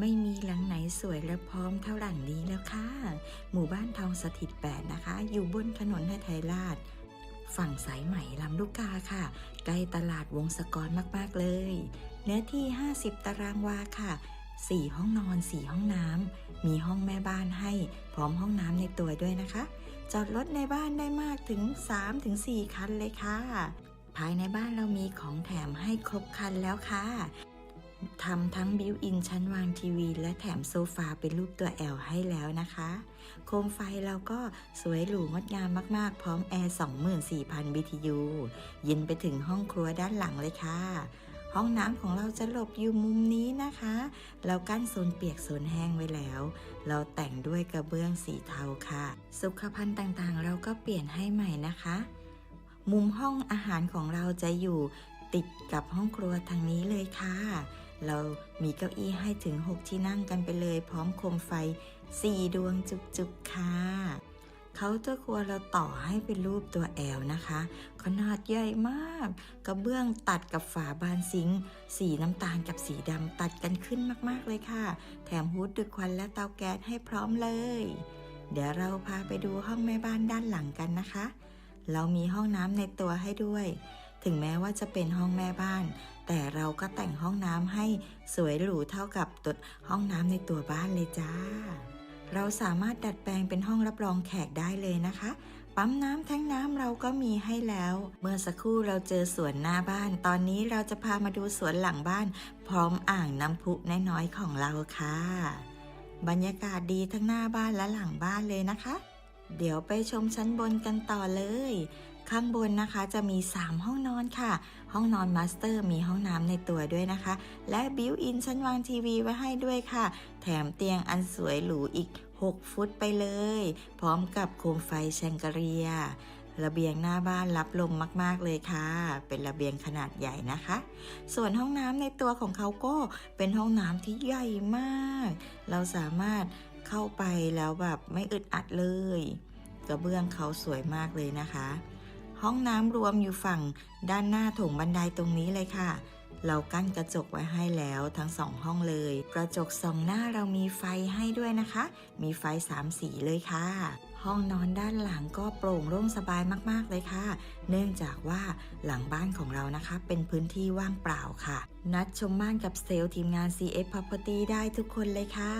ไม่มีหลังไหนสวยและพร้อมเท่าหลังนี้แล้วค่ะ หมู่บ้านทองสถิตแปดนะคะ อยู่บนถนนไทยราช ฝั่งสายไหม่ลำลูกกาค่ะ ใกล้ตลาดวงศกรมากๆเลย เนื้อที่ 50 ตารางวาค่ะ 4 ห้องนอน 4 ห้องน้ำ มีห้องแม่บ้านให้ พร้อมห้องน้ำในตัวด้วยนะคะ จอดรถในบ้านได้มากถึง 3-4 คันเลยค่ะ ภายในบ้านเรามีของแถมให้ครบคันแล้วค่ะ ทำทั้งบิวอินชั้นวางทีวี และแถมโซฟาเป็นรูปตัวแอลให้แล้วนะคะ โคมไฟเราก็สวยหรูงดงามมากๆ พร้อมแอร์ 24,000 BTU เย็นไปถึงห้องครัวด้านหลังเลยค่ะ ห้องน้ำของเราจะหลบอยู่มุมนี้นะคะ เรากั้นโซนเปียกโซนแห้งไว้แล้ว เราแต่งด้วยกระเบื้องสีเทาค่ะ สุขภัณฑ์ต่างๆ เราก็เปลี่ยนให้ใหม่นะคะ มุมห้องอาหารของเราจะอยู่ติดกับห้องครัวทางนี้เลยค่ะ เรามีเก้าอี้ให้ถึง 6 ที่นั่งกันไปเลย พร้อมโคมไฟ 4 ดวงจุกๆค่ะเขาน์เตอร์ครัวเราต่อให้เป็นรูปตัวแอลนะคะ ขนาดใหญ่มาก กระเบื้องตัดกับฝาบานซิงสีน้ำตาลกับสีดำตัดกันขึ้นมากๆเลยค่ะ แถมฮูดดึกควันและเตาแก๊สให้พร้อมเลย เดี๋ยวเราพาไปดูห้องแม่บ้านด้านหลังกันนะคะ เรามีห้องน้ำในตัวให้ด้วย ถึงแม้ว่าจะเป็นห้องแม่บ้าน แต่เราก็แต่งห้องน้ำให้สวยหรูเท่ากับตัวห้องน้ำในตัวบ้านเลยจ้า เราสามารถดัดแปลงเป็นห้องรับรองแขกได้เลยนะคะ ปั๊มน้ำแท้งน้ำเราก็มีให้แล้ว เมื่อสักครู่เราเจอสวนหน้าบ้าน ตอนนี้เราจะพามาดูสวนหลังบ้าน พร้อมอ่างน้ำพุน้อยๆของเราค่ะ บรรยากาศดีทั้งหน้าบ้านและหลังบ้านเลยนะคะ เดี๋ยวไปชมชั้นบนกันต่อเลย ข้างบนนะคะจะมี 3 ห้องนอนค่ะ ห้องนอนมาสเตอร์มีห้องน้ำในตัวด้วยนะคะ และบิวอินชั้นวางทีวีไว้ให้ด้วยค่ะ แถมเตียงอันสวยหรูอีก 6 ฟุตไปเลย พร้อมกับโคมไฟแชงกเรียระเบียงหน้าบ้านรับลมมาก ๆ เลยค่ะ เป็นระเบียงขนาดใหญ่นะคะ ส่วนห้องน้ำในตัวของเขาก็เป็นห้องน้ำที่ใหญ่มาก เราสามารถ เข้าไปแล้วแบบไม่อึดอัดเลย กระเบื้องเขาสวยมากเลยนะคะ ห้องน้ำรวมอยู่ฝั่งด้านหน้าโถงบันไดตรงนี้เลยค่ะ เรากั้นกระจกไว้ให้แล้วทั้งสองห้องเลย กระจกสองหน้าเรามีไฟให้ด้วยนะคะ มีไฟสามสีเลยค่ะ ห้องนอนด้านหลังก็โปร่งโล่งสบายมากๆเลยค่ะ เนื่องจากว่าหลังบ้านของเรานะคะ เป็นพื้นที่ว่างเปล่าค่ะ นัดชมบ้านกับเซลล์ทีมงาน CF Property ได้ทุกคนเลยค่ะ